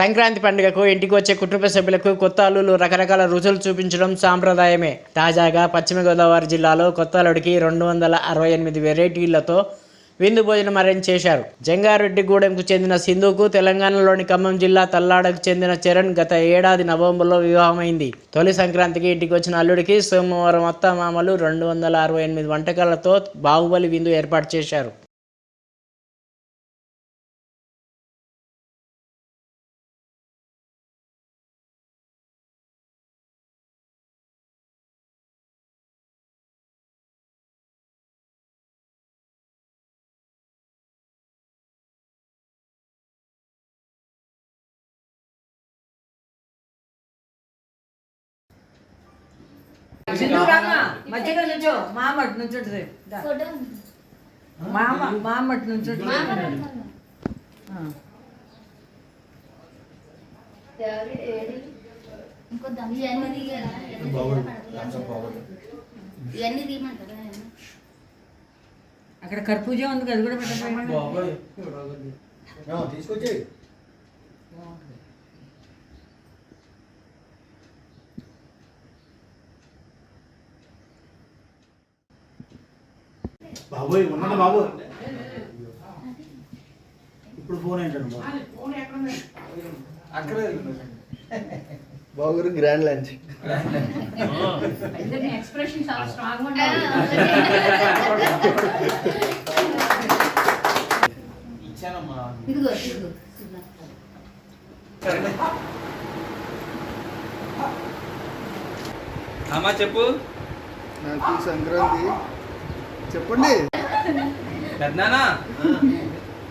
సంక్రాంతి పండుగకు ఇంటికి వచ్చే కుటుంబ సభ్యులకు కొత్త అల్లులు రకరకాల రుచులు చూపించడం సాంప్రదాయమే. తాజాగా పశ్చిమ గోదావరి జిల్లాలో కొత్త అల్లుడికి రెండు వందల అరవై ఎనిమిది వెరైటీలతో విందు భోజనం అరేంజ్ చేశారు. జంగారెడ్డిగూడెంకు చెందిన సింధుకు తెలంగాణలోని ఖమ్మం జిల్లా తల్లాడకు చెందిన చరణ్ గత ఏడాది నవంబర్లో వివాహమైంది. తొలి సంక్రాంతికి ఇంటికి వచ్చిన అల్లుడికి సోమవారం అత్త మామలు రెండు వందల అరవై ఎనిమిది వంటకాలతో బాహుబలి విందు ఏర్పాటు చేశారు. సింధు రామా మధ్యలో నుంచో మామ అటు నుంచుంటుంది దా. మామ మామ అటు నుంచుంటుంది ఇవన్నీ తీయమంటారా అక్కడ కర్పూజ ఉంది కదా, అది కూడా పెట్టండి తీసుకొచ్చి బాబోయ్ ఉన్నది బాబు. ఇప్పుడు ఫోన్ ఏంటండి బాబు. బాబు గ్రాండ్ లంచ్. ఎక్స్ప్రెషన్ చాలా స్ట్రాంగ్ ఇచ్చానమ్మా. ఇదిగో ఇదిగో అమ్మా చెప్పు. నాకు సంక్రాంతి చెప్పండి. పెద్దనానా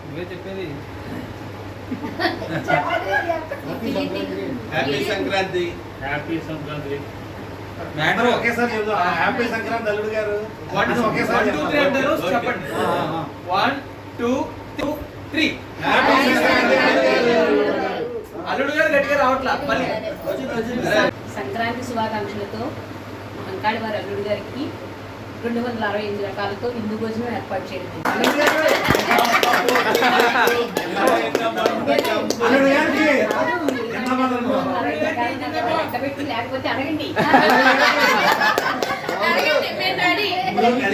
నువ్వే చెప్పేది. Happy Sankranti happy Sankranti matter ఒకేసారి చెబుదాం. హ్యాపీ సంక్రాంతి అల్లుడు గారు. వన్ ఒకేసారి టూ. చెప్పండి. One two two three happy Sankranti అల్లుడు గారు. అల్లుడు గారు గట్టిగా రావట్లా. మళ్ళీ. సంక్రాంతి శుభాకాంక్షలతో అంకాడి వారి అల్లుడు గారికి రెండు వందల అరవై ఎనిమిది రకాలతో విందు భోజనం ఏర్పాటు చేయడం లేకపోతే అడగండి అడగండి,